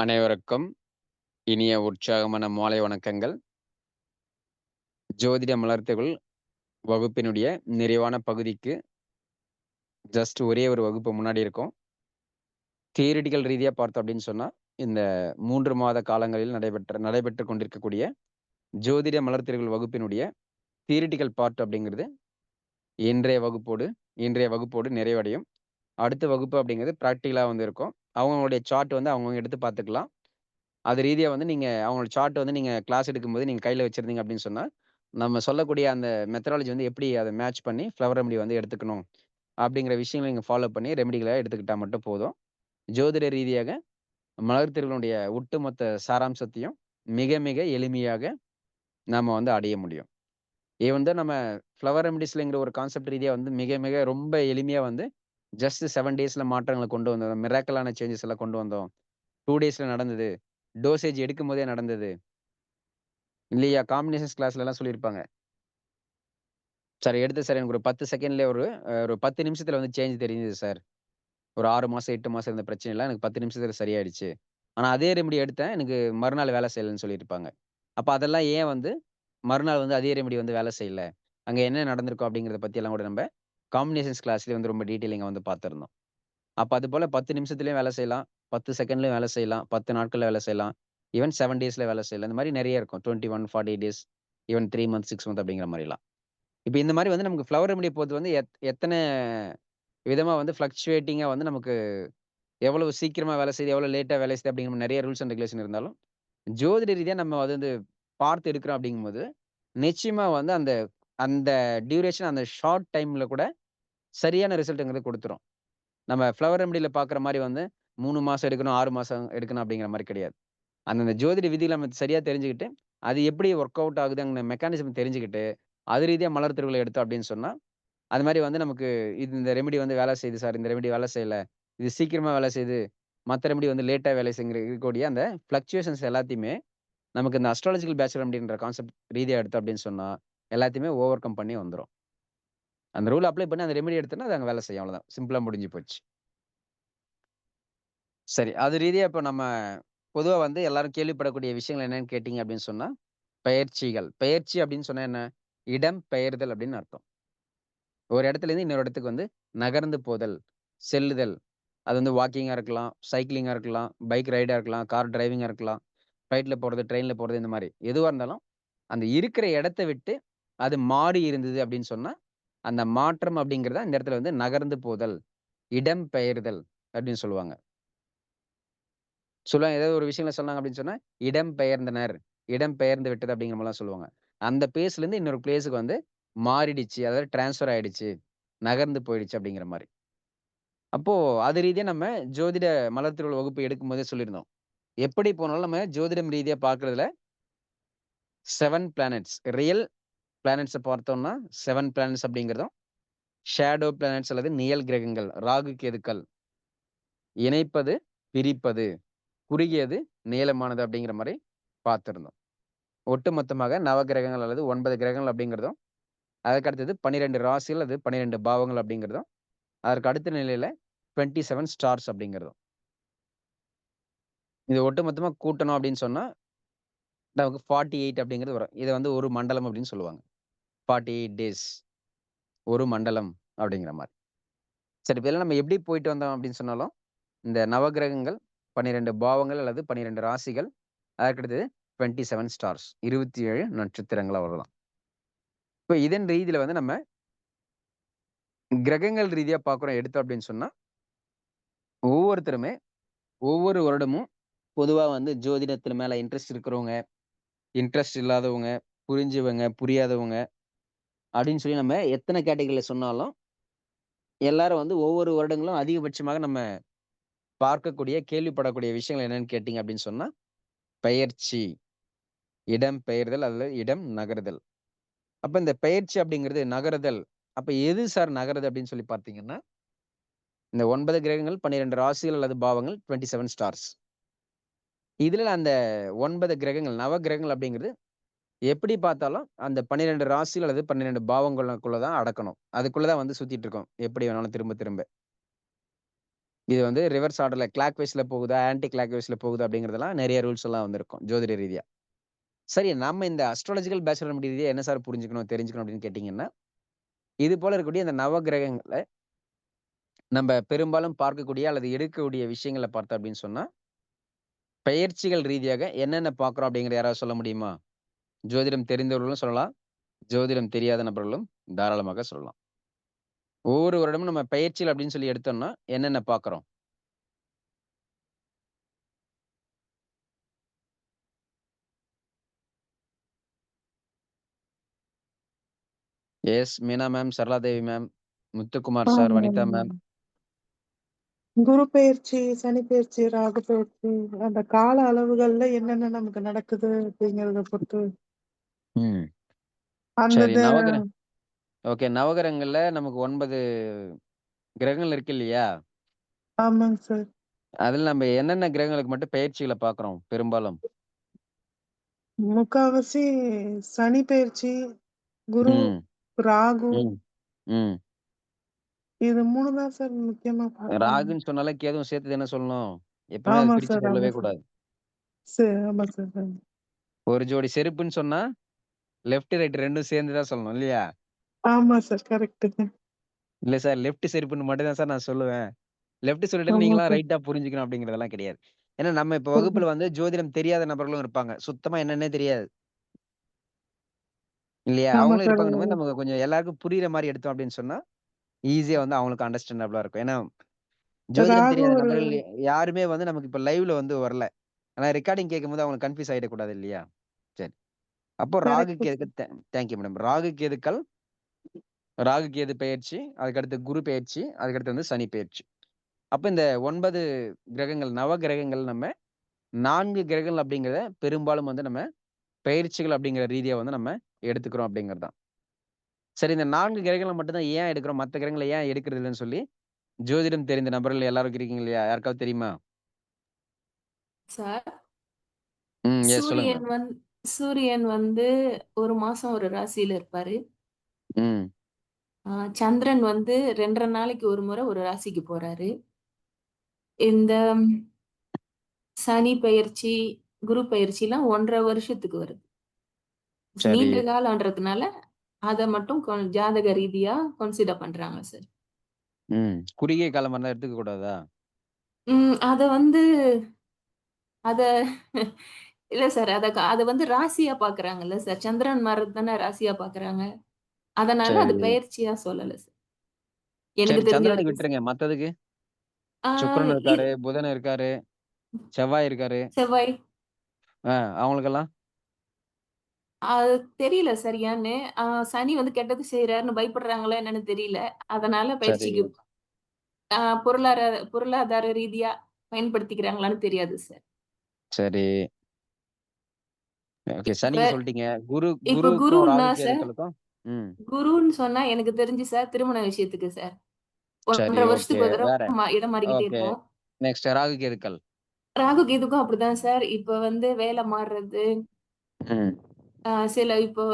அனைவருக்கும் இனிய உற்சாகமான மாலை வணக்கங்கள். ஜோதிட மலர்த்துகள் வகுப்பினுடைய நிறைவான பகுதிக்கு ஜஸ்ட் ஒரே ஒரு வகுப்பு முன்னாடி இருக்கும் தியரிட்டிக்கல் ரீதியாக பார்த்தோம் அப்படின்னு சொன்னால் இந்த மூன்று மாத காலங்களில் நடைபெற்ற நடைபெற்று கொண்டிருக்கக்கூடிய ஜோதிட மலர்த்திர்கள் வகுப்பினுடைய தியரிட்டிக்கல் பார்ட் அப்படிங்கிறது இன்றைய வகுப்போடு இன்றைய வகுப்போடு நிறைவடையும். அடுத்த வகுப்பு அப்படிங்கிறது ப்ராக்டிக்கலாக வந்து இருக்கும். அவங்களுடைய சார்ட் வந்து அவங்கவுங்க எடுத்து பார்த்துக்கலாம். அது ரீதியாக வந்து நீங்கள் அவங்களோட சார்ட் வந்து நீங்கள் கிளாஸ் எடுக்கும்போது நீங்கள் கையில் வச்சிருந்தீங்க அப்படின்னு சொன்னால் நம்ம சொல்லக்கூடிய அந்த மெத்தடாலஜி வந்து எப்படி அதை மேட்ச் பண்ணி ஃப்ளவர் ரெமெடி வந்து எடுத்துக்கணும். அப்படிங்கிற விஷயங்களை நீங்கள் ஃபாலோ பண்ணி ரெமெடிகள எடுத்துக்கிட்டால் மட்டும் போதும். ஜோதிட ரீதியாக மலர்த்திர்களுடைய ஒட்டுமொத்த சாராம்சத்தையும் மிக மிக எளிமையாக நாம் வந்து அடைய முடியும். இது வந்து நம்ம ஃப்ளவர் ரெமெடிஸ்லங்கிற ஒரு கான்செப்ட் ரீதியாக வந்து மிக மிக ரொம்ப எளிமையாக வந்து ஜஸ்ட் செவன் டேஸ்ல மாற்றங்களை கொண்டு வந்தோம். மிராக்கலான சேஞ்சஸ் எல்லாம் கொண்டு வந்தோம். டூ டேஸ்ல நடந்தது. டோசேஜ் எடுக்கும்போதே நடந்தது. இல்லையா? காம்பினேஷன்ஸ் கிளாஸ்லலாம் சொல்லியிருப்பாங்க. சார் எடுத்து சார் எனக்கு ஒரு பத்து செகண்ட்ல ஒரு ஒரு 10 நிமிஷத்துல வந்து சேஞ்ச் தெரிஞ்சது சார். ஒரு ஆறு மாசம், எட்டு மாசம் இருந்த பிரச்சனைலாம் எனக்கு 10 நிமிஷத்துல சரியாயிடுச்சு. ஆனா அதே ரெமெடி எடுத்தேன். எனக்கு மறுநாள் வேலை செய்யலன்னு சொல்லியிருப்பாங்க. அப்ப அதெல்லாம் ஏன் வந்து மறுநாள் வந்து அதே ரெமெடி வந்து வேலை செய்யல? அங்க என்ன நடந்திருக்கும் அப்படிங்கிறத பத்தியெல்லாம் கூட நம்ம காம்பினேஷன்ஸ் கிளாஸ்லேயே வந்து ரொம்ப டீட்டெயிலிங்காக வந்து பார்த்துருந்தோம் அப்போ அது போல் பத்து நிமிஷத்துலேயும் வேலை செய்யலாம். பத்து செகண்ட்லேயும் வேலை செய்யலாம். பத்து நாட்களில் வேலை செய்யலாம். ஈவன் செவன் டேஸில் வேலை செய்யலாம். இந்த மாதிரி நிறைய இருக்கும். 21, 40 days, even three months, six month அப்படிங்கிற மாதிரிலாம் இப்போ இந்த மாதிரி வந்து நமக்கு ஃப்ளவர் ரெமெடிய போது வந்து எத் எத்தனை விதமாக வந்து ஃப்ளக்சுவேட்டிங்காக வந்து நமக்கு எவ்வளோ சீக்கிரமாக வேலை செய்யுது, எவ்வளோ லேட்டாக வேலை செய்யுது அப்படிங்கிற நிறைய ரூல்ஸ் அண்ட் ரெகுலேஷன் இருந்தாலும், ஜோதிட ரீதியாக நம்ம அது வந்து பார்த்து எடுக்கிறோம் அப்படிங்கும்போது, நிச்சயமாக வந்து அந்த அந்த டியூரேஷன் அந்த ஷார்ட் டைம்ல கூட சரியான ரிசல்ட்டுங்கிறது கொடுத்துரும் நம்ம ஃப்ளவர் ரெமடியில் பார்க்குற மாதிரி வந்து மூணு மாதம் எடுக்கணும், ஆறு மாதம் எடுக்கணும் அப்படிங்கிற மாதிரி கிடையாது. அந்தந்த ஜோதிட விதிகள நம்ம சரியாக தெரிஞ்சுக்கிட்டு, அது எப்படி ஒர்க் அவுட் ஆகுதுங்கிற மெக்கானிசம் தெரிஞ்சுக்கிட்டு, அது ரீதியாக மலர் திருவிழா எடுத்தோம் அப்படின்னு சொன்னால் அது மாதிரி வந்து நமக்கு இது இந்த ரெமெடி வந்து வேலை செய்யுது சார். இந்த ரெமெடி வேலை செய்யல. இது சீக்கிரமாக வேலை செய்யுது. மற்ற ரெமெடி வந்து லேட்டாக வேலை செய்யுங்கிற இருக்கக்கூடிய அந்த ஃப்ளக்சுவேஷன்ஸ் எல்லாத்தையுமே நமக்கு இந்த அஸ்ட்ராலஜிக்கல் பேச்சுலர் ரெமெடின்ற கான்செப்ட் ரீதியாக எடுத்தோம் அப்படின்னு சொன்னால் எல்லாத்தையுமே ஓவர் கம் பண்ணி வந்துடும் அந்த ரூல் அப்ளை பண்ணி அந்த ரெமெடி எடுத்தோம்னா, அது அங்கே வேலை செய்யும். அவ்வளோதான். சிம்பிளாக முடிஞ்சு போச்சு. சரி. அது ரீதியாக இப்போ நம்ம பொதுவாக வந்து எல்லாரும் கேள்விப்படக்கூடிய விஷயங்கள் என்னன்னு கேட்டிங்க அப்படின்னு சொன்னால் பயிற்சிகள் பெயர்ச்சி அப்படின்னு சொன்னால் என்ன? இடம் பெயர்தல் அப்படின்னு அர்த்தம். ஒரு இடத்துலேருந்து இன்னொரு இடத்துக்கு வந்து நகர்ந்து போதல், செல்லுதல். அது வந்து வாக்கிங்காக இருக்கலாம், சைக்கிளிங்காக இருக்கலாம், பைக் ரைடாக இருக்கலாம், கார் டிரைவிங்காக இருக்கலாம், ஃப்ளைட்டில் போகிறது ட்ரெயினில் போகிறது இந்த மாதிரி எதுவாக இருந்தாலும், அந்த இருக்கிற இடத்த விட்டு அது மாறி இருந்தது அப்படின்னு சொன்னா, அந்த மாற்றம் அப்படிங்கிறத இந்த இடத்துல வந்து நகர்ந்து போதல், இடம் பெயர்தல் அப்படின்னு சொல்லுவாங்க. சொல்லுவாங்க. ஏதாவது ஒரு விஷயங்கள சொன்னாங்க அப்படின்னு சொன்னா, இடம் பெயர்ந்தனர், இடம் பெயர்ந்து விட்டது அப்படிங்கிற மாதிரிலாம் சொல்லுவாங்க. அந்த பிளேஸ்ல இருந்து இன்னொரு பிளேஸுக்கு வந்து மாறிடுச்சு. அதாவது ட்ரான்ஸ்ஃபர் ஆயிடுச்சு. நகர்ந்து போயிடுச்சு அப்படிங்கிற மாதிரி அப்போ அது ரீதியா நம்ம ஜோதிட மலர்த்திருவுகள் வகுப்பு எடுக்கும் போதே சொல்லியிருந்தோம். எப்படி போனாலும் நம்ம ஜோதிடம் ரீதியா பார்க்கிறதுல 7 பிளானட்ஸ் ரியல் பிளானட்ஸை பார்த்தோம்னா செவன் பிளானட்ஸ் அப்படிங்கிறதும், ஷேடோ பிளானட்ஸ் அல்லது நியல் கிரகங்கள், ராகு, கேதுக்கள். இணைப்பது, பிரிப்பது, குறுகியது, நீளமானது அப்படிங்கிற மாதிரி பார்த்துருந்தோம் ஒட்டுமொத்தமாக நவகிரகங்கள் அல்லது ஒன்பது கிரகங்கள் அப்படிங்கிறதும், அதற்கு அடுத்தது 12 ராசிகள் அல்லது 12 பாவங்கள் அப்படிங்கிறதும், அதற்கு அடுத்த நிலையில 27 ஸ்டார்ஸ் அப்படிங்கிறதும். இது ஒட்டுமொத்தமாக கூட்டணும் அப்படின்னு சொன்னால் நமக்கு 48 அப்படிங்கிறது வரும். இதை வந்து ஒரு மண்டலம் அப்படின்னு சொல்லுவாங்க. 48 டேஸ். ஒரு மண்டலம் அப்படிங்கிற மாதிரி சரி இப்போ நம்ம எப்படி போயிட்டு வந்தோம் அப்படின்னு சொன்னாலும், இந்த நவகிரகங்கள், 12 பாவங்கள் அல்லது 12 ராசிகள், அதற்கு அடுத்தது 27 ஸ்டார்ஸ். இருபத்தி ஏழு நட்சத்திரங்களாக வரலாம் இப்போ இதன் ரீதியில் வந்து நம்ம கிரகங்கள் ரீதியாக பார்க்குறோம் எடுத்தோம் அப்படின்னு சொன்னால் ஒவ்வொருத்தருமே, ஒவ்வொரு வருடமும் பொதுவாக வந்து ஜோதிடத்தில் மேலே இன்ட்ரெஸ்ட் இருக்கிறவங்க, இன்ட்ரெஸ்ட் இல்லாதவங்க, புரிஞ்சவங்க, புரியாதவங்க அப்படின்னு சொல்லி நம்ம எத்தனை கேட்டகரியில் சொன்னாலும், எல்லாரும் வந்து ஒவ்வொரு வருடங்களும் அதிகபட்சமாக நம்ம பார்க்கக்கூடிய, கேள்விப்படக்கூடிய விஷயங்கள் என்னன்னு கேட்டிங்க அப்படின்னு சொன்னால் பெயர்ச்சி. இடம் பெயர்தல் அல்லது இடம் நகர்தல். அப்போ இந்த பெயர்ச்சி அப்படிங்கிறது நகருதல். அப்போ எது சார் நகருது அப்படின்னு சொல்லி பார்த்தீங்கன்னா, இந்த ஒன்பது கிரகங்கள், 12 ராசிகள் அல்லது பாவங்கள், 27 ஸ்டார்ஸ். இதுல அந்த ஒன்பது கிரகங்கள், நவகிரகங்கள் அப்படிங்கிறது எப்படி பார்த்தாலும் அந்த 12 ராசிகள் அல்லது 12 பாவங்களுக்குள்ள தான் அடக்கணும். அதுக்குள்ளே தான் வந்து சுத்திட்டு இருக்கோம் எப்படி வேணாலும் திரும்ப திரும்ப. இது வந்து ரிவர்ஸ் ஆர்டர்ல கிளாக் வைஸ்ல போகுதா, ஆன்டி கிளாக் வைஸ்ல போகுதா அப்படிங்கிறதெல்லாம் நிறைய ரூல்ஸ் எல்லாம் வந்திருக்கும். ஜோதிட ரீதியா. சரி நம்ம இந்த அஸ்ட்ராலஜிக்கல் பேச்சுலர் ரெமெடி ரீதியா என்ன சார் புரிஞ்சுக்கணும், தெரிஞ்சுக்கணும் அப்படின்னு கேட்டீங்கன்னா, இது போல இருக்கக்கூடிய இந்த நவகிரகங்கள நம்ம பெரும்பாலும் பார்க்கக்கூடிய அல்லது எடுக்கக்கூடிய விஷயங்களை பார்த்தோம் அப்படின்னு சொன்னா, பெயர்ச்சிகள் ரீதியாக என்னென்ன பார்க்குறோம் அப்படிங்கிறத யாராவது சொல்ல முடியுமா? ஜோதிடம் தெரிந்தவர்களும் சொல்லலாம். ஜோதிடம் தெரியாத நபர்களும் தாராளமாக சொல்லலாம். ஒவ்வொரு வருடமும் நம்ம பெயர்ச்சிகள் அப்படின்னு சொல்லி எடுத்தோம்னா, என்னென்ன பார்க்குறோம்? S. Meena ma'am, Saraladevi ma'am, Muthukumar sir, Vanitha ma'am. Guru பெயர்ச்சி, சனி பெயர்ச்சி, ராகு பெயர்ச்சி அந்த கால அளவுகள்ல என்னென்ன நமக்கு நடக்குது அப்படிங்கிறத பொறுத்து. அந்த ஓகே. நவகிரகங்கள்ல நமக்கு 9 கிரகங்கள் இருக்கு இல்லையா? ஆமாங்க சார். அதுல நம்ம என்னென்ன கிரகங்களுக்கு மட்டும் பெயர்ச்சிகள பார்க்குறோம் பெரும்பாலும்? முக்காவாசி சனி பெயர்ச்சி, குரு. ராகு. இது 3 தான் சார் முக்கியமா. ராகுன்னு சொன்னாலே கேதுவும் சேர்த்து தானே சொல்லணும். எப்பவுமே பிரிச்சு சொல்லவே. கூடாது. சரி, ஆமா சார். ஆமா. ஒரு ஜோடி செருப்புன்னு சொன்னா, லெஃப்ட், ரைட் 2ம் சேர்ந்து தான் சொல்லணும் இல்லையா? ஆமா சார். கரெக்ட்டுங்க. இல்ல சார் லெஃப்ட் செருப்புன்னு மட்டும் தான் சார் நான் சொல்லுவேன். லெஃப்ட் சொல்லிட்டு சார். ரைட்டா புரிஞ்சுக்கணும் அப்படிங்கிறதெல்லாம் கிடையாது. ஏன்னா நம்ம இப்ப. வகுப்புல வந்து ஜோதிடம் தெரியாத நபர்களும் இருப்பாங்க. சுத்தமா என்னன்னே தெரியாது. இல்லையா? அவங்களும். இருப்பாங்கன்னும்போது நமக்கு கொஞ்சம் எல்லாருக்கும் புரியிற மாரி எடுத்தோம் அப்படின்னு சொன்னா, ஈஸியா வந்து அவங்களுக்கு அண்டர்ஸ்டாண்டபிளா இருக்கும். ஏன்னா, ஜோதிடம் தெரியாத நபர்கள் யாருமே வந்து நமக்கு இப்ப லைவ்ல வந்து வரல. ஆனா ரெக்கார்டிங் கேட்கும்போது அவங்களுக்கு கன்ஃப்யூஸ் ஆயிடக்கூடாது இல்லையா? சரி. அப்போ ராகு கரெக்ட்டு கேதுக்கு சார். தே தேங்க் யூ மேடம். ராகு கேதுக்கள் ராகு கேது பெயர்ச்சி, அதுக்கடுத்து குரு பெயர்ச்சி, அதுக்கடுத்து வந்து சனி பெயர்ச்சி. அப்ப இந்த 9 கிரகங்கள், நவ கிரகங்கள் நம்ம 4 கிரகங்கள் அப்படிங்கிறத பெரும்பாலும் வந்து நம்ம பெயர்ச்சிகள் அப்படிங்கிற ரீதியா வந்து நம்ம எடுத்துக்கிறோம் அப்படிங்கிறது தான். சரி இந்த 4 கிரகங்கள மட்டும் தான் ஏன் எடுக்கிறோம்? மத்த கிரகங்கள ஏன் எடுக்கிறது இல்லன்னு சொல்லி, ஜோதிடம் தெரிந்த நபர்கள் எல்லாரும் இருக்கீங்க இல்லையா? யாருக்காவது தெரியுமா? சார். சூரியன் மேம். வந் சூரியன் வந்து 1 மாசம் ஒரு ராசியில இருப்பாரு. சந்திரன் வந்து 2 1/2 நாளைக்கு ஒரு முறை ஒரு ராசிக்கு போறாரு. இந்த சனி பெயர்ச்சி, குரு பெயர்ச்சிலாம் 1 1/2 வருஷத்துக்கு வருது. நீண்ட காலம்ன்றதுனால, அத மட்டும் கொ ஜாதக ரீதியா கன்சிடர் பண்றாங்க சார். ம். குறுகிய காலமா இருந்தா எடுத்துக்க கூடாதா? ம். அத வந்து அத இல்ல சார். அத க அத வந்து ராசியா பார்க்குறாங்கல்ல சார். சந்திரன் மாறுறது தானே ராசியா பார்க்குறாங்க. அதனால அது சரி. பெயர்ச்சியா சொல்லல சார். சரி எனக்கு தெரிஞ்ச சந்திரனுக்கு வரைக்கும். விட்டுருங்க. மத்ததுக்கு? ஆ சுக்கிரன் இ இருக்காரு, புதன் இருக்காரு, செவ்வாய் இருக்காரு. செவ்வாய். ஆ அவங்களுக்கெல்லாம்? அது தெரியல சரியான்னு. ஆ சனி வந்து கெட்டது செய்றாருன்னு பயப்படுறாங்களா என்னன்னு தெரியல. அதனால. பயிற்சிக்கு ஆ பொருளார பொருளாதார ரீதியா பயன்படுத்திக்கிறாங்களான்னு தெரியாது சார். சரி. ஓகே. இப்ப சனிக்கு சொல்ட்டீங்க. குரு இப்ப குருவுக்கும் குருன்னா ராகு சார், கேதுக்களுக்கும்? ம். குருன்னு சொன்னா எனக்கு தெரிஞ்சு சார் திருமண விஷயத்துக்கு சார். சரி 1 1/2 ஓகே. வருஷத்துக்கு ஒரு வேற? தடவ மா இடம் மாறிக்கிட்டே ஓகே. இருக்கும். நெக்ஸ்ட் ராகு கேதுக்கள். ராகு கேதுக்கும் அப்படிதான் சார். இப்ப வந்து வேலை மாறுறது. ம். சில இப்போ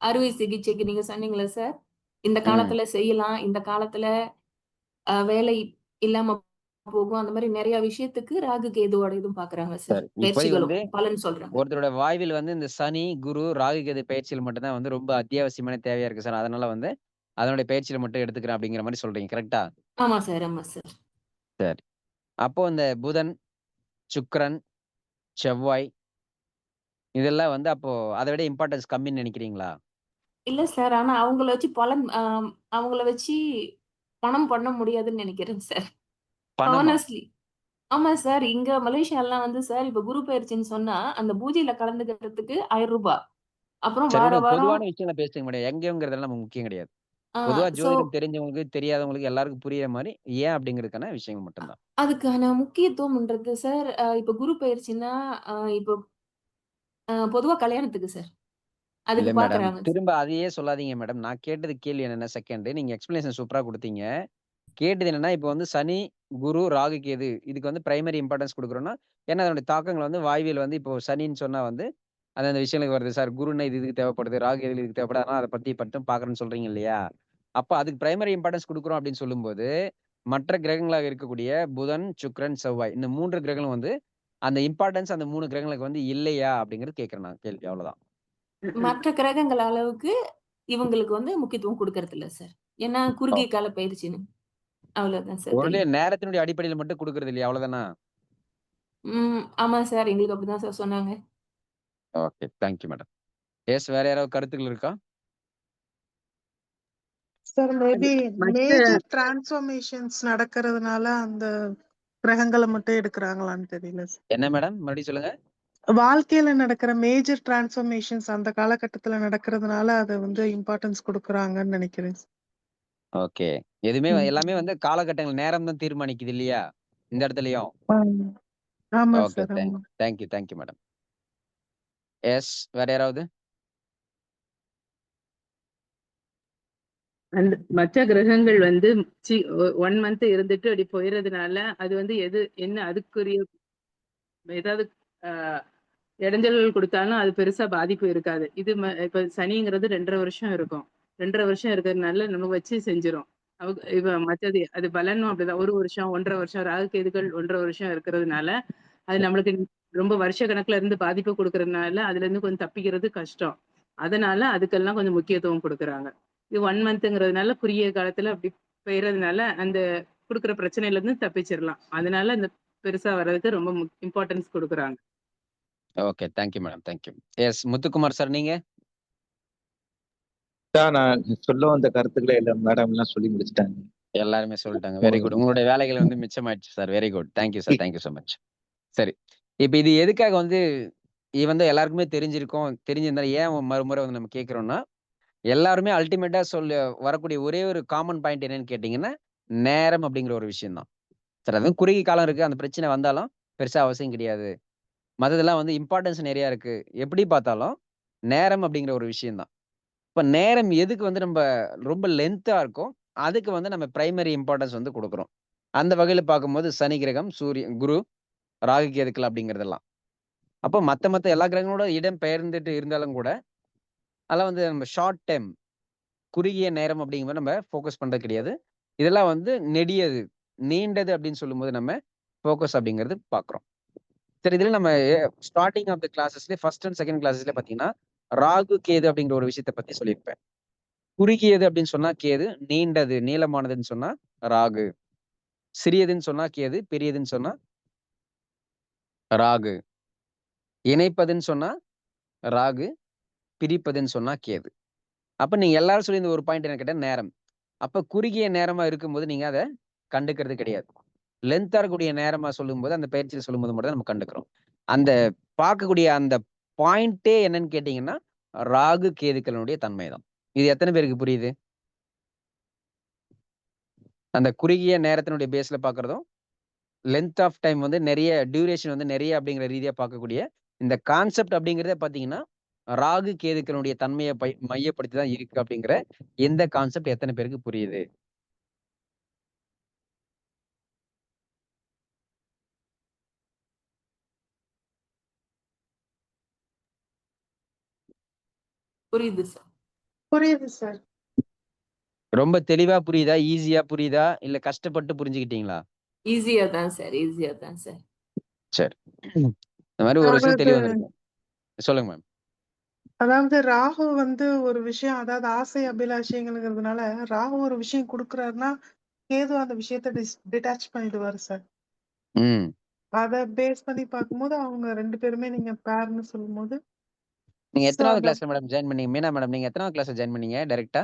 அறுவை சிகிச்சைக்கு நீங்க சொன்னீங்கல்ல சார். இந்த. காலத்துல செய்யலாம். இந்த காலத்துல வேலை இல்லாம போகும். அந்த மாரி நெறைய விஷயத்துக்கு ராகு கேதுவோட இதுவும் பார்க்குறாங்க சார். பலன் சொல்றாங்க. ஒருத்தரோட வாழ்வில் வந்து இந்த சனி, குரு, ராகு கேது பெயர்ச்சிகள் மட்டும் தான் வந்து ரொம்ப அத்தியாவசியமான தேவையா இருக்கு சார். அதனால வந்து அதனுடைய பெயர்ச்சியில மட்டும் எடுத்துக்கிறேன் அப்படிங்கிற மாரி சொல்றீங்க. கரெக்ட்டா? ஆமா சார், ஆமா சார். சரி. அப்போ இந்த புதன், சுக்கிரன், செவ்வாய் இதெல்லாம் வந்து அப்போ அத விட இம்பார்ட்டன்ஸ் கம்மின்னு நெனைக்கிறீங்களா? இல்ல சார். ஆனா அவங்கள வச்சு பலன் அ அவங்கள வச்சு பணம் பண்ண முடியாதுன்னு நெனைக்கிறேன் சார். பணமா? ஹானஸ்ட்லி. ஆமா சார். இங்க மலேசியாலாம் வந்து சார் இப்ப குரு பெயர்ச்சின்னு சொன்னா, அந்த பூஜையில கலந்துக்கிறதுக்கு ரூ. 1000 அப்புறம் சரி வார விடுங்க. வாரம் பொதுவான விஷயங்கள பேசுங்க மேடம். எங்கேங்கிறதெல்லாம் நமக்கு முக்கியம் கிடையாது. ஆ பொதுவா சோ ஜோதிடம் தெரிஞ்சவங்களுக்கு, தெரியாதவங்களுக்கு எல்லாருக்கும் புரியிற மாரி ஏன் அப்படிங்கிறதுக்கான விஷயங்கள் மட்டும் தான். அதுக்கான முக்கியத்துவம்ன்றது சார், அ இப்ப குரு பெயர்ச்சின்னா, அ இப்போ அ பொதுவா கல்யாணத்துக்கு சார். இல்ல அதுக்கு மேடம். பார்க்குறாங்க சார். திரும்ப அதையே சொல்லாதீங்க மேடம். நான் கேட்டது கேள்வி என்னன்னா செகண்டு. நீங்க எக்ஸ்ப்ளனேஷன் சூப்பரா குடுத்தீங்க. கேட்டது என்னன்னா, இப்போ வந்து சனி, குரு, ராகு, கேது இதுக்கு வந்து பிரைமரி இம்பார்ட்டன்ஸ் குடுக்குறோம்னா, ஏன்னா அதனுடைய தாக்கங்கள் வந்து வாழ்வியல் வந்து இப்போ சனின்னு சொன்னா வந்து, அது அந்த விஷயங்களுக்கு வருது சார். குருன்னா இது இதுக்கு தேவைப்படுது. ராகு கேது இதுக்கு தேவைப்படுது. அத பத்தி மட்டும் பார்க்குறேன்னு சொல்றீங்க இல்லையா? அப்ப அதுக்கு பிரைமரி இம்பார்ட்டன்ஸ் குடுக்குறோம் அப்படின்னு சொல்லும்போது, மற்ற கிரகங்களாக இருக்கக்கூடிய புதன், சுக்கிரன், செவ்வாய் இந்த 3 கிரகங்களும் வந்து அந்த இம்பார்ட்டன்ஸ் அந்த 3 கிரகங்களுக்கு வந்து இல்லையா? அப்படிங்கிறது கேட்கிறேன் நான் கேள்வி அவ்வளோதான். மற்ற கிரகங்கள் அளவுக்கு இவங்களுக்கு வந்து முக்கியத்துவம் குடுக்கறது இல்ல சார். ஏன்னா குறுகிய கால பயிற்சின்னு. அவ்வளவுதான் சார் தெரியும். நேரத்தினுடைய அடிப்படையில மட்டும் குடுக்குறது இல்லையா? அவ்வளோதானா? ம். ஆமா சார். எங்களுக்கு அப்படிதான் சார் சொன்னாங்க. Okay. Thank you madam. Yes வேற யாராவது கருத்துக்கள் இருக்கா? சார் மேபி மேஜர் டிரான்ஸ்ஃபர்மேஷன்ஸ் நடக்கிறதுனால அந்த கிரகங்கள மட்டும் எடுக்குறாங்களான்னு தெரியல. என்ன மேடம்? மறுபடியும் சொல்லுங்க. வாழ்க்கையில நடக்கிற மேஜர் டிரான்ஸ்ஃபர்மேஷன்ஸ் அந்த காலகட்டத்துல நடக்கிறதுனால அத வந்து இம்பார்ட்டன்ஸ் குடுக்குறாங்கன்னு நெனைக்கிறேன். ஓகே. எதுவுமே. எல்லாமே வந்து காலகட்டங்கள் நேரம் தான் தீர்மானிக்குது இல்லையா? இந்த இடத்துலயும். ஆமா. Sir. Thank you madam. Yes வேற யாராவது? அந்த மற்ற கிரகங்கள் வந்து ஒன் மந்த் இருந்துட்டு அப்படி போயிடுறதுனால அது வந்து எது என்ன அதுக்குரிய ஏதாவது இடைஞ்சல்கள் கொடுத்தாலும் அது பெருசா பாதிப்பு இருக்காது. இது இப்ப சனிங்கிறது 2 1/2 வருஷம் இருக்கும். 2 1/2 வருஷம் இருக்கிறதுனால நம்ம வச்சு செஞ்சிடும் அவங்க இப்ப மற்றது அது பலனும் அப்படிதான் ஒரு வருஷம், 1 1/2 வருஷம் ராகு கேதுக்கள் 1 1/2 வருஷம் இருக்கிறதுனால, அது நம்மளுக்கு ரொம்ப வருஷ கணக்குல இருந்து பாதிப்பு கொடுக்கறதுனால அதுல இருந்து கொஞ்சம் தப்பிக்கிறது கஷ்டம். அதனால அதுக்கெல்லாம் கொஞ்சம் முக்கியத்துவம் குடுக்குறாங்க. இது 1 மந்த்ங்கிறதுனால குறுகிய காலத்துல அப்படி பெய்றதுனால, அந்த குடுக்குற பிரச்சனையிலேருந்து தப்பிச்சிரலாம். அதனால இந்த பெருசா வர்றதுக்கு ரொம்ப இம்பார்ட்டன்ஸ் குடுக்குறாங்க. Okay. Thank you madam. Thank you. Yes Muthukumar sir நீங்க? நான் சொல்ல வந்த கருத்துக்கள எல்லாம் மேடம் எல்லாம் சொல்லி முடிச்சுட்டாங்க. எல்லாருமே சொல்லிட்டாங்க. Very good. உங்களுடைய வேலைகள் வந்து மிச்சமாயிடுச்சு sir. Very good. Thank you sir. Thank you so much. சரி. இப்ப இது எதுக்காக வந்து இது வந்து எல்லாருக்குமே தெரிஞ்சிருக்கும். தெரிஞ்சிருந்தா ஏன் மறுமுறை வந்து நம்ம கேட்கிறோம்னா, எல்லாருமே அல்டிமேட்டா சொல்ல வரக்கூடிய ஒரே ஒரு காமன் பாயிண்ட் என்னன்னு கேட்டீங்கன்னா, நேரம் அப்படிங்கிற ஒரு விஷயம் தான். சார் அதுவும் குறுகிய காலம் இருக்கு. அந்த பிரச்சனை வந்தாலும் பெருசா அவசியம் கிடையாது. மற்றதெல்லாம் வந்து இம்பார்ட்டன்ஸ் நிறையா இருக்கு. எப்படி பார்த்தாலும் நேரம் அப்படிங்கிற ஒரு விஷயம் தான். இப்ப நேரம் எதுக்கு வந்து நம்ம ரொம்ப லென்த்தா இருக்கோ, அதுக்கு வந்து நம்ம பிரைமரி இம்பார்ட்டன்ஸ் வந்து கொடுக்குறோம் அந்த வகையில் பார்க்கும்போது சனி கிரகம், சூரியன், குரு, ராகு, கேதுக்கள் அப்படிங்கிறதெல்லாம். அப்போ மற்ற மற்ற எல்லா கிரகங்களோட இடம் பெயர்ந்துட்டு இருந்தாலும் கூட, அதெல்லாம் வந்து நம்ம ஷார்ட் டைம் குறுகிய நேரம் அப்படிங்கும்போது நம்ம ஃபோக்கஸ் பண்றது கிடையாது. இதெல்லாம் வந்து நெடியது, நீண்டது அப்படின்னு சொல்லும்போது நம்ம ஃபோக்கஸ் அப்படிங்கிறது பார்க்குறோம். சரி இதுல நம்ம ஸ்டார்ட்டிங் ஆஃப் த கிளாஸஸ்லயே ஃபர்ஸ்ட் அண்ட் செகண்ட் கிளாஸஸ்லயே பார்த்தீங்கன்னா, ராகு, கேது அப்படிங்கிற ஒரு விஷயத்த பத்தி சொல்லியிருப்பேன். குறுகியது அப்படின்னு சொன்னா கேது, நீண்டது, நீளமானதுன்னு சொன்னா ராகு. சிறியதுன்னு சொன்னா கேது, பெரியதுன்னு சொன்னா ராகு. இணைப்பதுன்னு சொன்னா ராகு, பிரிப்பதுன்னு சொன்னா கேது. அப்ப நீங்க எல்லாரும் சொல்லியிருந்த ஒரு பாயிண்ட் என்ன கேட்டால் நேரம். அப்ப குறுகிய நேரமா இருக்கும்போது நீங்க அதை கண்டுக்கிறது கிடையாது. லென்த்தா இருக்கக்கூடிய நேரமா சொல்லும்போது, அந்த பயிற்சியில சொல்லும்போது மட்டும் தான் நம்ம கண்டுக்கிறோம். அந்த பார்க்கக்கூடிய அந்த பாயிண்ட்டே என்னன்னு கேட்டீங்கன்னா, ராகு, கேதுக்களுடைய தன்மை தான். இது எத்தனை பேருக்கு புரியுது? அந்த குறுகிய நேரத்தினுடைய பேஸ்ல பாக்குறதும் லென்த் ஆஃப் டைம் வந்து நிறைய டியூரேஷன் வந்து நிறைய அப்படிங்கிற ரீதியா பார்க்கக்கூடிய, இந்த கான்செப்ட் அப்படிங்கிறத பார்த்தீங்கன்னா, ராகு, கேதுக்களினுடைய தன்மைய பை மையப்படுத்தி தான் இருக்கு அப்படிங்கிற இந்த கான்செப்ட் எத்தன பேருக்கு புரியுது? புரியுது சார். புரியுது சார். ரொம்ப தெளிவா புரியுதா? ஈஸியா புரியுதா? இல்ல கஷ்டப்பட்டு புரிஞ்சுக்கிட்டீங்களா? ஈஸியா தான் சார். ஈஸியா தான் சார். சரி. இந்த மாரி ஒரு விஷயம் தெளிவு. சொல்லுங்க மேம். அதாவது ராகு வந்து ஒரு விஷயம் அதாவது ஆசை அபிலாஷைகள்ங்கிறதுனால, ராகு ஒரு விஷயம் குடுக்குறாருன்னா, கேது அந்த விஷயத்த டிட்டாச் பண்ணிடுவாரு சார். ம். அத பேஸ் பண்ணி பார்க்கும்போது, அவங்க 2 பேருமே நீங்க பேர்ன்னு சொல்லும்போது நீங்க எத்தனாவது அத கிளாஸ்ல மேடம் ஜாயின் பண்ணீங்க? மீனா மேடம் நீங்க எத்தனாவது கிளாஸ்ல ஜாயின் பண்ணீங்க டைரக்ட்டா?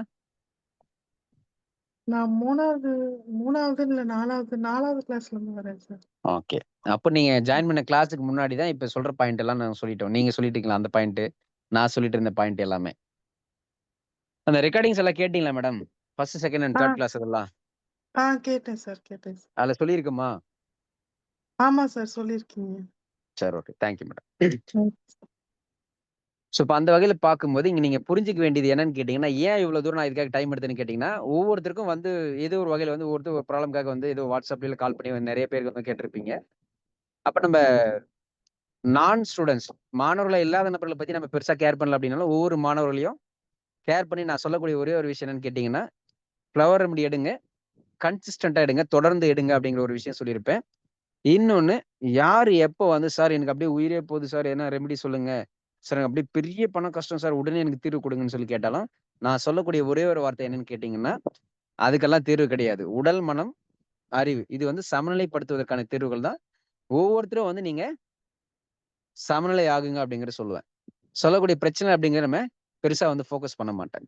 நான் 3வது 3வது இல்ல 4வது 4வது கிளாஸ்ல இருந்து வரேன் சார். ஓகே. அப்ப நீங்க ஜாயின் பண்ண கிளாஸ்க்கு முன்னாடி தான் இப்ப சொல்ற பாயிண்ட் எல்லாம் நாங்க சொல்லிட்டோம். நீங்க சொல்லிட்டீங்களா அந்த பாயிண்ட்? நான் சொல்லிட்டு இருந்த பாயிண்ட் எல்லாமே. அந்த ரெக்கார்டிங்ஸ் எல்லாம் கேட்டீங்களா madam? First, second and. Third class இதெல்லாம்? ஆ கேட்டேன் சார், கேட்டேன் சார். அதுல சொல்லியிருக்குமா? ஆமா சார் சொல்லியிருக்கீங்க. சரி okay. Thank you madam. So இப்ப அந்த வகையில பார்க்கும்போது, இங்க நீங்க புரிஞ்சுக்க வேண்டியது என்னன்னு கேட்டீங்கன்னா, ஏன் இவ்வளவு தூரம் நான் இதுக்காக டைம் எடுத்தேன்னு கேட்டீங்கன்னா, ஒவ்வொருத்தருக்கும் வந்து ஏதோ ஒரு வகையில வந்து ஒவ்வொருத்தர் ஒரு ப்ராப்ளம்க்காக வந்து ஏதோ WhatsAppல கால் பண்ணி நெறைய பேருக்கு வந்து கேட்டிருப்பீங்க. அப்ப நம்ம நான் ஸ்டூடெண்ட்ஸ் மாணவர்களை இல்லாத நபர்களை பத்தி நம்ம பெருசா கேர் பண்ணல அப்படின்னாலும், ஒவ்வொரு மாணவர்களையும் கேர் பண்ணி நான் சொல்லக்கூடிய ஒரே ஒரு விஷயம் என்னன்னு கேட்டீங்கன்னா, ஃப்ளவர் ரெமடி எடுங்க. கன்சிஸ்டண்ட்டாக எடுங்க. தொடர்ந்து எடுங்க அப்படிங்கிற ஒரு விஷயம் சொல்லியிருப்பேன். இன்னொன்னு யார் எப்போ வந்து சார் எனக்கு அப்படியே உயிரே போகுது சார் எதனா ரெமெடி சொல்லுங்க. சார் எனக்கு அப்படியே பெரிய பணம் கஷ்டம் சார் உடனே எனக்கு தீர்வு கொடுங்கன்னு சொல்லி கேட்டாலும், நான் சொல்லக்கூடிய ஒரே ஒரு வார்த்தை என்னன்னு கேட்டீங்கன்னா, அதுக்கெல்லாம் தீர்வு கிடையாது. உடல், மனம், அறிவு இது வந்து சமநிலைப்படுத்துவதற்கான தீர்வுகள் தான். ஒவ்வொருத்தரும் வந்து நீங்க சமநிலை ஆகுங்க அப்படிங்கிறத சொல்லுவேன். சொல்லக்கூடிய பிரச்சனை அப்படிங்கிற நம்ம பெருசா வந்து ஃபோக்கஸ் பண்ண மாட்டேன்.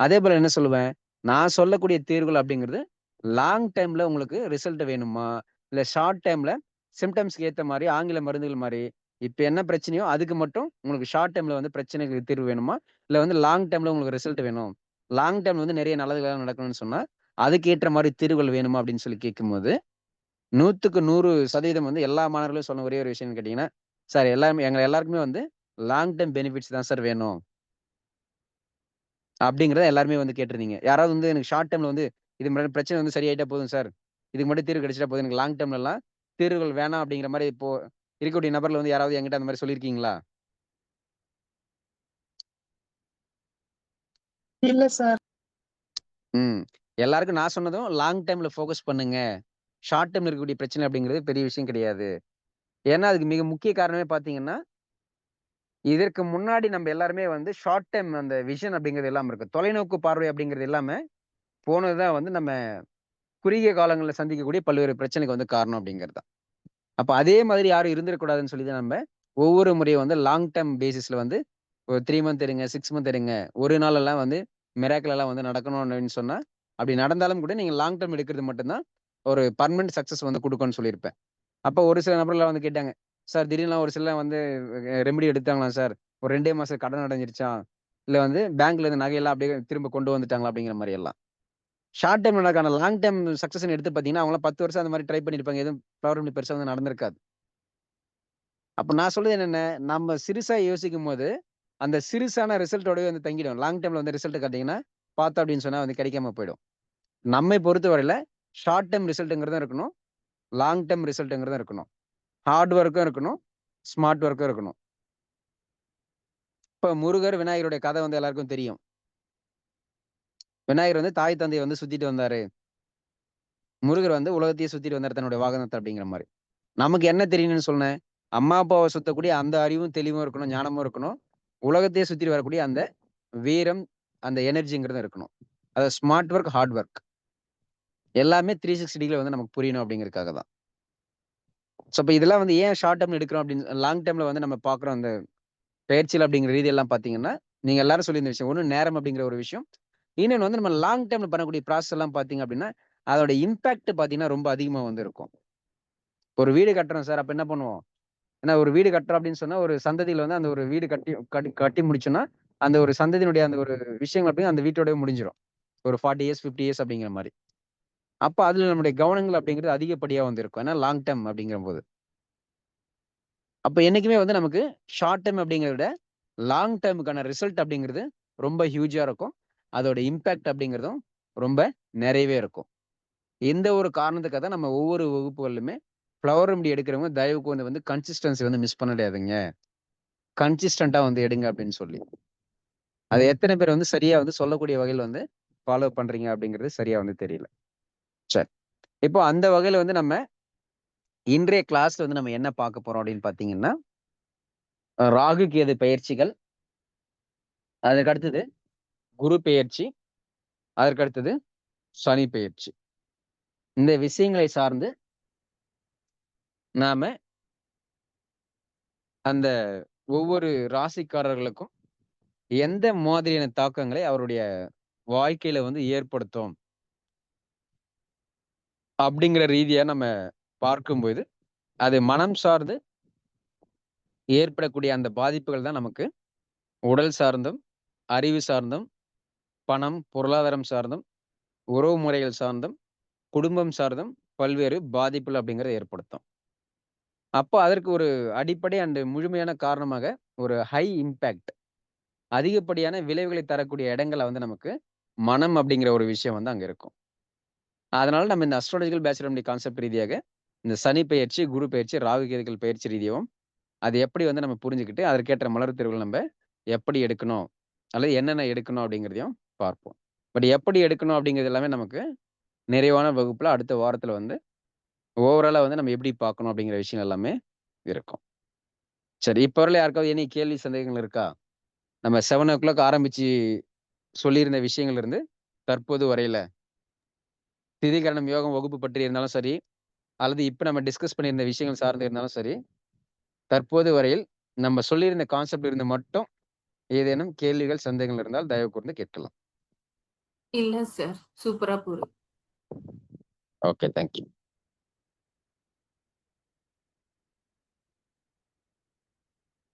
அதேபோல என்ன சொல்லுவேன், நான் சொல்லக்கூடிய தீர்வுகள் அப்படிங்கிறது லாங் டைம்ல உங்களுக்கு ரிசல்ட் வேணுமா? இல்ல ஷார்ட் டைம்ல சிம்டம்ஸ்க்கு ஏற்ற மாதிரி ஆங்கில மருந்துகள் மாதிரி இப்ப என்ன பிரச்சனையோ அதுக்கு மட்டும் உங்களுக்கு ஷார்ட் டைம்ல வந்து பிரச்சனைகள் தீர்வு வேணுமா? இல்ல வந்து லாங் டைம்ல உங்களுக்கு ரிசல்ட் வேணும். லாங் டைம்ல வந்து நிறைய நல்லதுகள் நடக்கணும்னு சொன்னா, அதுக்கு ஏற்ற மாதிரி தீர்வுகள் வேணுமா? அப்படின்னு சொல்லி கேட்கும்போது, 100க்கு 100% வந்து எல்லா மாணவர்களும் சொன்ன ஒரே ஒரு விஷயம் கேட்டிங்கன்னா கேட்டீங்கன்னா, சார் எல்லாருமே எங்க எல்லாருக்குமே வந்து லாங் டைம் பெனிஃபிட்ஸ் தான் சார் வேணும். அப்படிங்கிறத எல்லாருமே வந்து கேட்டிருந்தீங்க. யாராவது வந்து எனக்கு ஷார்ட் டைம்ல வந்து இது மாரி பிரச்சனை வந்து சரியாயிட்டா போதும் சார். இதுக்கு மட்டும் தீர்வு கிடைச்சிட்டா போதும். எனக்கு லாங் டைம்லலாம் தீர்வுகள் வேணாம் அப்படிங்கிற மாரி இப்போ இருக்கக்கூடிய நபர்ல வந்து யாராவது என்கிட்ட அந்த மாரி சொல்லியிருக்கீங்களா? இல்ல சார். ம். எல்லாருக்கும் நான் சொன்னதும் லாங் டைம்ல ஃபோக்கஸ் பண்ணுங்க. ஷார்ட் டைம்ல இருக்கக்கூடிய பிரச்சனை அப்படிங்கிறது பெரிய விஷயம் கிடையாது. ஏன்னா, அதுக்கு மிக முக்கிய காரணமே பார்த்தீங்கன்னா இதற்கு முன்னாடி நம்ம எல்லாருமே வந்து ஷார்ட் டைம் அந்த விஷன் அப்படிங்கிறது எல்லாம் இருக்கு. தொலைநோக்கு பார்வை அப்படிங்கிறது எல்லாமே போனது தான் வந்து நம்ம குறுகிய காலங்களில் சந்திக்கக்கூடிய பல்வேறு பிரச்சனைக்கு வந்து காரணம் அப்படிங்கிறது தான். அப்போ அதே மாதிரி யாரும் இருந்துடக்கூடாதுன்னு சொல்லி தான் நம்ம ஒவ்வொரு முறையும் வந்து லாங் டைம் பேசிஸில் வந்து ஒரு த்ரீ மந்த் எடுங்க, சிக்ஸ் மந்த் எடுங்க. ஒரு நாளெல்லாம் வந்து மிராக்கிள் எல்லாம் வந்து நடக்கணும் அப்படின்னு சொன்னால் அப்படி நடந்தாலும் கூட நீங்கள் லாங் டைம் எடுக்கிறது மட்டும்தான் ஒரு பர்மனெண்ட் சக்ஸஸ் வந்து குடுக்கும்னு சொல்லியிருப்பேன். அப்போ ஒரு சில நபர்கள்லாம் வந்து கேட்டாங்க. சார் திடீர்னு ஒரு சிலர் வந்து ரெமெடி எடுத்தாங்களாம் சார். ஒரு ரெண்டே மாசம் கடன் அடைஞ்சிருச்சா இல்ல வந்து பேங்க்ல இருந்து நகையெல்லாம் அப்படியே திரும்ப கொண்டு வந்துட்டாங்களா அப்படிங்கிற மாதிரி எல்லாம். ஷார்ட் டைம்ல நடக்கான லாங் டைம் சக்சஸ் எடுத்து பார்த்தீங்கன்னா, அவங்களாம் பத்து வருஷம் அந்த மாதிரி ட்ரை பண்ணியிருப்பாங்க. எதுவும் ப்ராப்ளம் பண்ணி பெருசா வந்து நடந்திருக்காது. அப்ப நான் சொல்றது என்னென்ன நம்ம சிறுசா யோசிக்கும்போது, அந்த சிறுசான ரிசல்ட்டோடய வந்து தங்கிடும். லாங் டைம்ல வந்து ரிசல்ட் காட்டிங்கன்னா, பார்த்தோம் அப்படின்னு சொன்னா வந்து கிடைக்காம போயிடும். நம்மை பொறுத்தவரையில் ஷார்ட் டைம் ரிசல்ட்டுங்கிறதும் இருக்கணும். லாங் டைம் ரிசல்ட்ங்கிறதும் இருக்கணும். ஹார்ட் ஒர்க்கும் இருக்கணும். ஸ்மார்ட் ஒர்க்கும் இருக்கணும். இப்போ முருகர், விநாயகருடைய கதை வந்து எல்லாருக்கும் தெரியும். விநாயகர் வந்து தாய் தந்தையை வந்து சுத்திட்டு வந்தாரு. முருகர் வந்து உலகத்தையே சுத்திட்டு வந்தார் தன்னுடைய வாகனத்தை அப்படிங்கிற மாதிரி நமக்கு என்ன தெரியணும்னு சொன்னேன்? அம்மா, அப்பாவை சுத்தக்கூடிய அந்த அறிவும், தெளிவும் இருக்கணும், ஞானமும் இருக்கணும். உலகத்தையே சுத்திட்டு வரக்கூடிய அந்த வீரம், அந்த எனர்ஜிங்கிறதும் இருக்கணும். அதாவது ஸ்மார்ட் ஒர்க், ஹார்ட் ஒர்க். எல்லாமே த்ரீ சிக்ஸ் டிகிரி வந்து நமக்கு புரியணும் அப்படிங்கிறதுக்காக தான். ஸோ, இப்போ இதெல்லாம் வந்து ஏன் ஷார்ட் டெர்ம்ல எடுக்கிறோம் அப்படின்னு லாங் டெர்ம்ல வந்து நம்ம பார்க்குறோம் அந்த பயிற்சியில் அப்படிங்கிற ரீதியெல்லாம் பார்த்தீங்கன்னா, நீங்க எல்லாரும் சொல்லியிருந்த விஷயம். ஒன்று நேரம் அப்படிங்கிற ஒரு விஷயம். இன்னொன்று வந்து நம்ம லாங் டெர்ம்ல பண்ணக்கூடிய ப்ராசஸ் எல்லாம் பார்த்தீங்க அப்படின்னா, அதோட இம்பாக்ட் பார்த்தீங்கன்னா, ரொம்ப அதிகமாக வந்து இருக்கும். ஒரு வீடு கட்டுறோம் சார். அப்போ என்ன பண்ணுவோம்? ஏன்னா ஒரு வீடு கட்டுறோம் அப்படின்னு சொன்னால் ஒரு சந்ததியில் வந்து அந்த ஒரு வீடு கட்டி கட்டி கட்டி முடிச்சோன்னா அந்த ஒரு சந்ததியினுடைய அந்த ஒரு விஷயங்கள் அப்படியே அந்த வீட்டோடய முடிஞ்சிரும். ஒரு 40 இயர்ஸ், 50 இயர்ஸ் அப்படிங்கிற மாதிரி அப்ப அதுல நம்முடைய கவனங்கள் அப்படிங்கிறது அதிகப்படியா வந்து இருக்கும். ஏன்னா லாங் டெர்ம் அப்படிங்கிறபோது. அப்ப என்னைக்குமே வந்து நமக்கு ஷார்ட் டெர்ம் அப்படிங்கிறத விட, லாங் டெர்முக்கான ரிசல்ட் அப்படிங்கிறது ரொம்ப ஹியூஜா இருக்கும். அதோட இம்பாக்ட் அப்படிங்கிறதும் ரொம்ப நிறையவே இருக்கும். இந்த ஒரு காரணத்துக்காக தான் நம்ம ஒவ்வொரு வகுப்புகளிலுமே ஃப்ளவர் ரெமெடி எடுக்கிறவங்க தயவு கூர்ந்து வந்து கன்சிஸ்டன்சி வந்து மிஸ் பண்ணிடாதீங்க. கன்சிஸ்டன்ட்டா வந்து எடுங்க அப்படின்னு சொல்லி. அது எத்தன பேர் வந்து சரியா வந்து சொல்லக்கூடிய வகையில வந்து ஃபாலோ பண்றீங்க அப்படிங்கிறது சரியா வந்து தெரியல. சரி. இப்போ அந்த வகையில் வந்து நம்ம இன்றைய கிளாஸ்ல வந்து நம்ம என்ன பார்க்க போறோம் அப்படின்னு பார்த்தீங்கன்னா, ராகு, கேது பயிற்சிகள் அதற்கு அடுத்தது குரு பெயர்ச்சி. அதற்கு அடுத்தது சனி பெயர்ச்சி. இந்த விஷயங்களை சார்ந்து நாம அந்த ஒவ்வொரு ராசிக்காரர்களுக்கும் எந்த மாதிரியான தாக்கங்களை அவருடைய வாழ்க்கையில வந்து ஏற்படுத்தும்? அப்படிங்கிற ரீதியாக நம்ம பார்க்கும்போது, அது மனம் சார்ந்து ஏற்படக்கூடிய அந்த பாதிப்புகள் தான் நமக்கு உடல் சார்ந்தும், அறிவு சார்ந்தும், பணம், பொருளாதாரம் சார்ந்தும், உறவு முறைகள் சார்ந்தும், குடும்பம் சார்ந்தும் பல்வேறு பாதிப்புகள் அப்படிங்கிறத ஏற்படுத்தும். அப்போ அதற்கு ஒரு அடிப்படை அண்டு முழுமையான காரணமாக ஒரு ஹை இம்பேக்ட் அதிகப்படியான விளைவுகளை தரக்கூடிய இடங்களை வந்து நமக்கு மனம் அப்படிங்கிற ஒரு விஷயம் வந்து அங்கே இருக்கும். அதனால நம்ம இந்த அஸ்ட்ராலஜிக்கல் பேச்சுலர் ரெமெடி கான்செப்ட் ரீதியாக இந்த சனி பயிற்சி குரு பயிற்சி ராகு பயிற்சி பெயர்ச்சி அது எப்படி வந்து நம்ம புரிஞ்சுக்கிட்டு அதற்கேற்ற மலர் தேர்வுகள் நம்ம எப்படி எடுக்கணும்? அல்லது என்னென்ன எடுக்கணும் அப்படிங்கிறதையும் பார்ப்போம். பட் எப்படி எடுக்கணும் அப்படிங்கிறது எல்லாமே நமக்கு நிறைவான வகுப்பில் அடுத்த வாரத்தில் வந்து ஓவராலாக வந்து நம்ம எப்படி பார்க்கணும் அப்படிங்கிற விஷயம் எல்லாமே இருக்கும். சரி, இப்போ வரல யாருக்காவது இனி கேள்வி, சந்தேகங்கள் இருக்கா? நம்ம செவன் ஓ கிளாக் ஆரம்பித்து சொல்லியிருந்த விஷயங்கள் இருந்து தற்போது வரையில திதிகரணம் யோகம் வகுப்பு பற்றி இருந்தாலும் சரி, அல்லது இப்ப நம்ம டிஸ்கஸ் பண்ணியிருந்த விஷயங்கள் சார்ந்து இருந்தாலும் சரி, தற்போது வரையில் நம்ம சொல்லியிருந்த கான்செப்ட்ல இருந்து மட்டும் ஏதேனும் கேள்விகள், சந்தேகங்கள் இருந்தால் தயவு கூர்ந்து கேட்கலாம். இல்ல சார். சூப்பரா போகுது. ஓகே. Thank you.